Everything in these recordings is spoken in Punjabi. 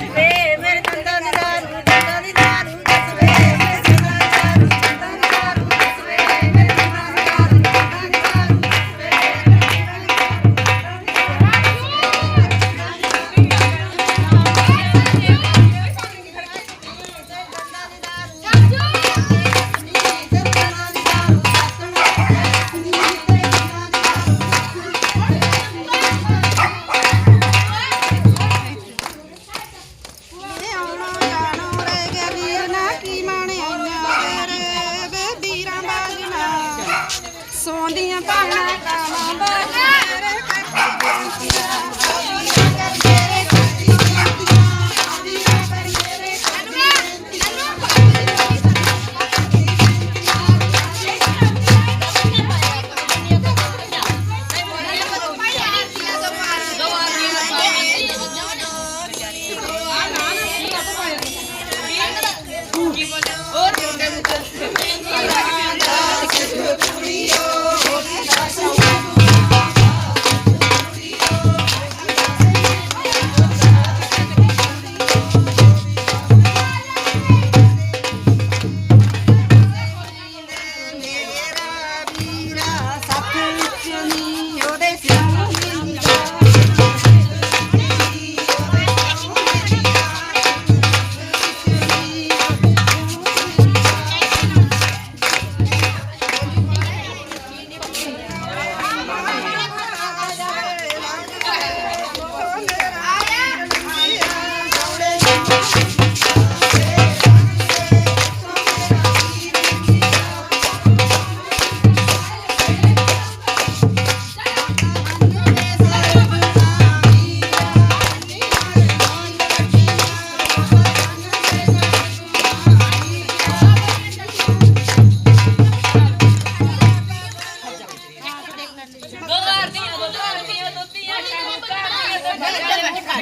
pode ver. ਸੋਂਦੀਆਂ ਪਾਣਾ ਕਾਵਾਂ ਬਾਗ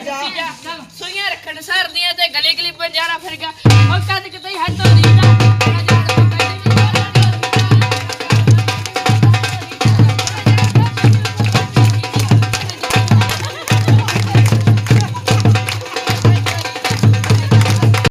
ਜਾ। ਸੁਈਆਂ ਰੱਖਣ ਸਰਦੀਆਂ ਤੇ ਗਲੇ ਗਲੀ ਪੰਜਾਰਾ ਫਿਰ ਗਿਆ।